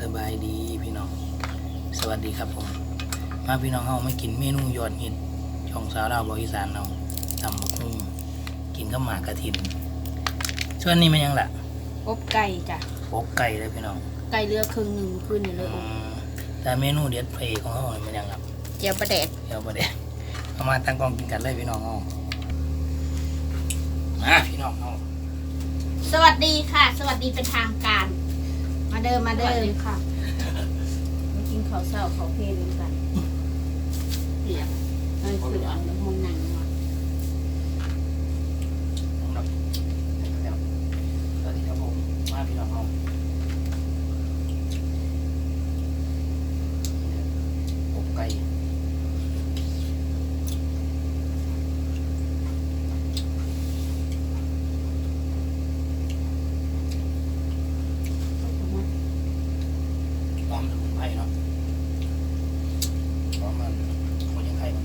สบายดีพี่น้อง สวัสดีครับผม มาพี่น้องเฮาไม่กินเมนูยอดฮิตช่องสาวดาวบอีสานเราตำบักหุ่งกินกับหมากกระถินส่วนนี้มันยังล่ะอบไก่จ้ะปกไก่เลยพี่น้องไก่เลือกครึ่งหนึ่งขึ้นอยู่เลยอือบมแต่เมนูเด็ดเพลของเขาเนี่ยมันยังครับเจียวปลาแดกเดี๋ยวประเดี๋ยวเอามาตั้งกล้องกินกันเลยพี่น้องเฮามาพี่น้องเฮาสวัสดีค่ะ สวัสดีเป็นทางการ มาเดิมมาเดิมค่ะมากินข้าวเช้าข้าวเพลด้วยกันเปียกเอ้ยคือเอาน้ำมันหนังมา สำหรับเดี๋ยวสวัสดีครับผมมาพี่น้องเฮาปกไก่ พร้อมสมุนไพรเนาะพร้อมมันคนยังไงมัน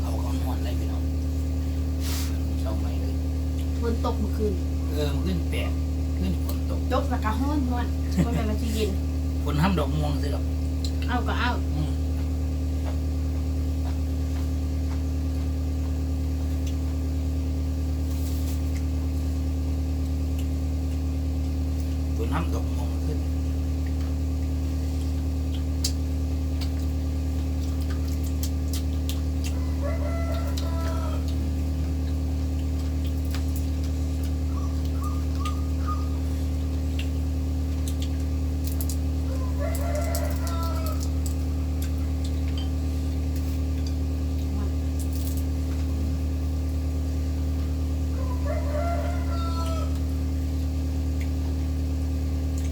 เอาเขานวดเลยพี่น้องเศร้าไหมเลย ฝนตก เมื่อคืนเออมันขึ้นแปลกขึ้นฝนตกยกแล้วก็ห้อนห้อนก็ไม่มาที่เย็นฝนห้ามดอกม่วงสิหรอกเอาก็เอาอืมฝนห้ามดอกม่วงขึ้น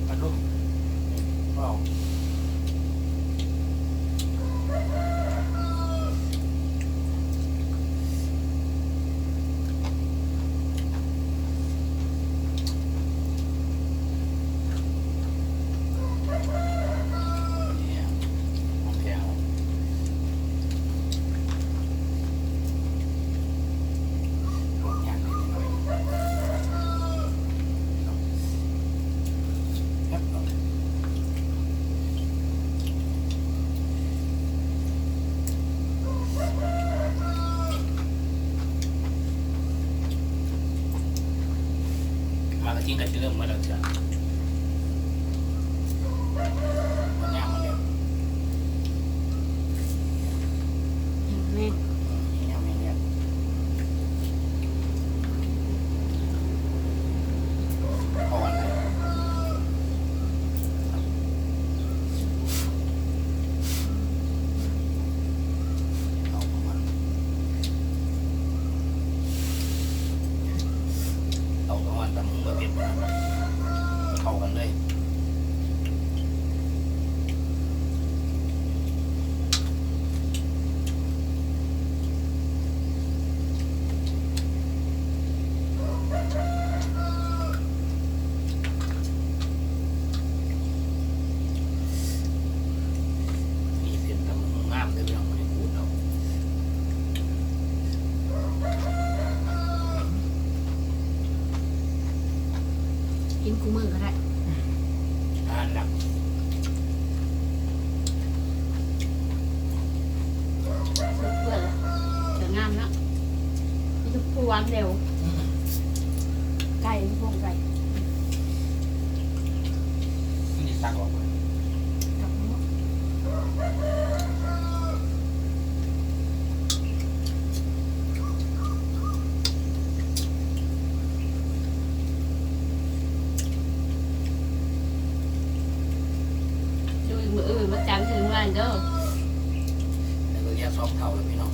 มาดูเปล่าเนี่ยของแถวลงอย่างนิดหน่อยครับ มากร Pokémon. คือวันเร็ว ไก่พวกไก่นี่ตักออกมากับหมูช่วยมืออื่นมาจังถึงวันเด้อ แล้วก็แยกสองเท่าเลยพี่น้อง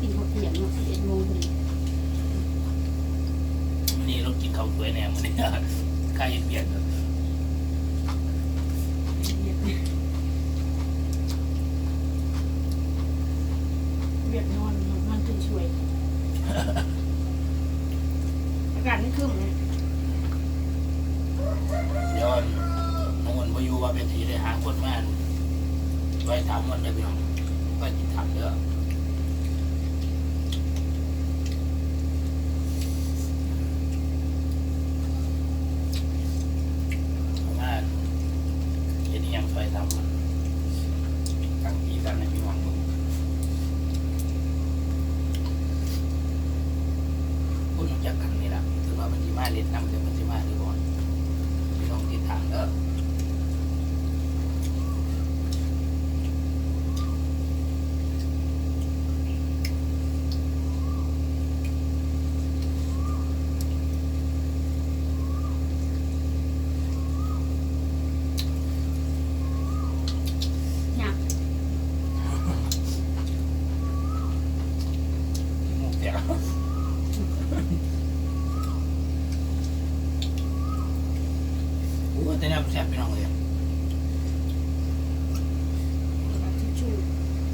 กินข้าวเที่ยงเนาะสิบเอ็ดโมงพอดี วันนี้ เรากินข้าวสวยแน่มันนี้ใกล้เปลี่ยนเวียดนอนนขึ้นช่วยอากาศไม่ขึ้นเลยเดี๋ยวน้องคนพายุว่าเป็นสีได้หาคนมาไว้ถามวันได้พี่น้องไว้ติดถามเด้อเพราะว่าเห็นอหยังไฟทำมันตั้งทีกันในพี่น้องมึงพูดจากกันนี่แหละถือว่ามันสิมา เล่นน้ำเดี๋ยวมันสิมาหรือบ่พี่น้องติดถามเด้ออยากหมูเสียโอ้แต่เนี่ยแซ่บพี่น้องเลย ทิชชู่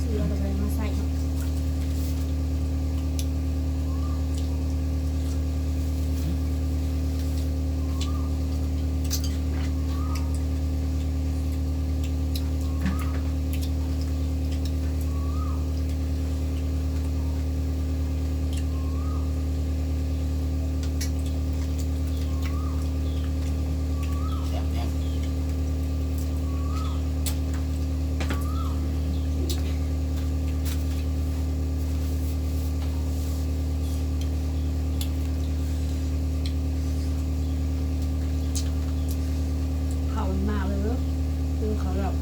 ซื้ออะไรมาใส่เนาะ แซ่บเนี่ย เขามันมาเลยเว้ยคือเขาแบบ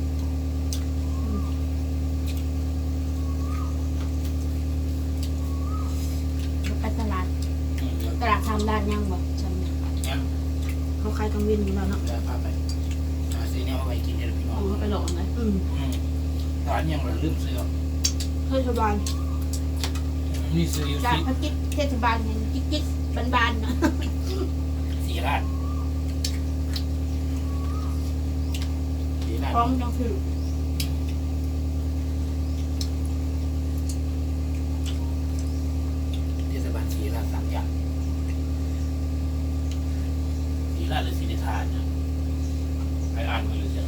อืมเราไปตลาด อืมเดี๋ยว ตลาดทำด้านยังบอกจำเนี่ยเนี่ยเขาขายกังเวียนอยู่แล้วเนาะเดี๋ยวพาไปหาซื้อเนี่ยมาไปกินเดี๋ยวพี่น้องเอาเขาไปหลอกเลยอืมอืมร้านยังเราลืมซื้อเทศบาลนี่ซื้ออยู่จากที่พักกิจเทศบาลเนี่ยกิ๊กกิ๊กบานๆเนาะสีราดสีราดพร้อมจังคือ เทศบาลสีราดสามอย่างสีราดหรือสีนิทานเนี่ยไปอ่านมาเลยเชียว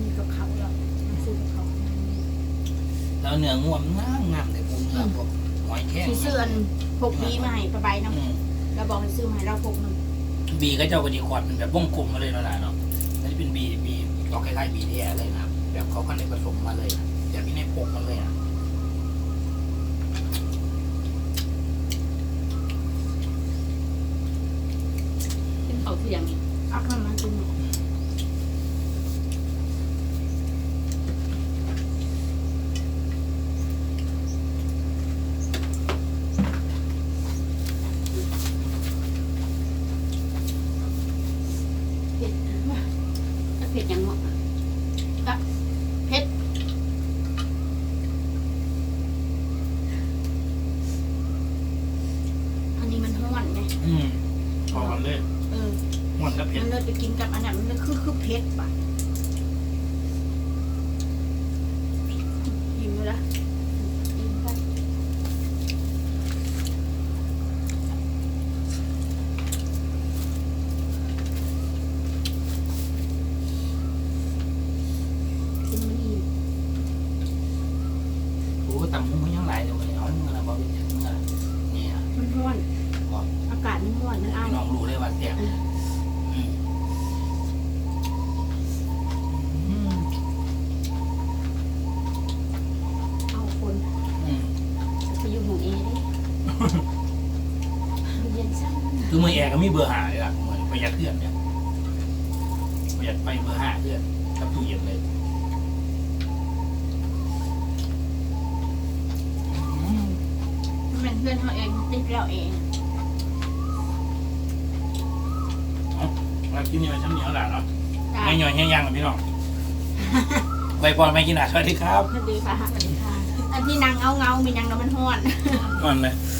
มีกับเขาแล้วมาซื้อกับเขา แล้วเนื้อง่วงงามงามแต่ปูเนื้อพวกหอยแข้งซื้อเสื้ออันพกนี้มาให้ประบายน้ำอืมแล้วบอกให้ซื้อมาให้เราพกหนึงบีก็เจ้ากระดีคอร์ดเป็นแบบวงกลมมาเลยแล้วนะเนาะอันนี้เป็นบีบีออกคล้ายๆบีแท้เลยนะแบบเขาก็ในผสมมาเลยนะแบบนี้ในปกมาเลยนะกินเขาเที่ยงเอาเข้ามากินหน่อยเผ็ดว่ะถ้าเผ็ดยังเหมาะก็เผ็ด อันนี้มันห้อนไง อืมพอกันเลย เออ ม่วน ไปกินกับอันนั้นมันคือคือเผ็ดป่ะกินไปละกินไป กินมันอีก โอ้ตำมุ้งมันยังหลายเลยวันนี้เอาเมื่อไรบอกเป็นเมื่อไรนี่นะ มันห้อน บอก อากาศมันห้อนมันอ้าว พี่น้องรู้เลยว่าแซ่บอืมอืม เอาคน อืม ไปอยู่ของเอดิเย็นซ้ำ คือ มือแอร์ก็มีเบอร์หาเลยล่ะเหมือนประหยัดเพื่อนเนี่ยประหยัดไปเบอร์ห้าเพื่อนกับตู้เย็นเลยอืมมันเป็นเพื่อนเขาเองติดเราเองมากินนี่มันช้ำเหนียวหลานเนาะจ้ะง่ายๆง่ายๆกับพี่น้องไว้พรไม่กินหนาสวัสดีครับสวัสดีค่ะสวัสดีค่ะอันที่นางเงาเงาๆมีนางน้ำมันห้อนมันเลยส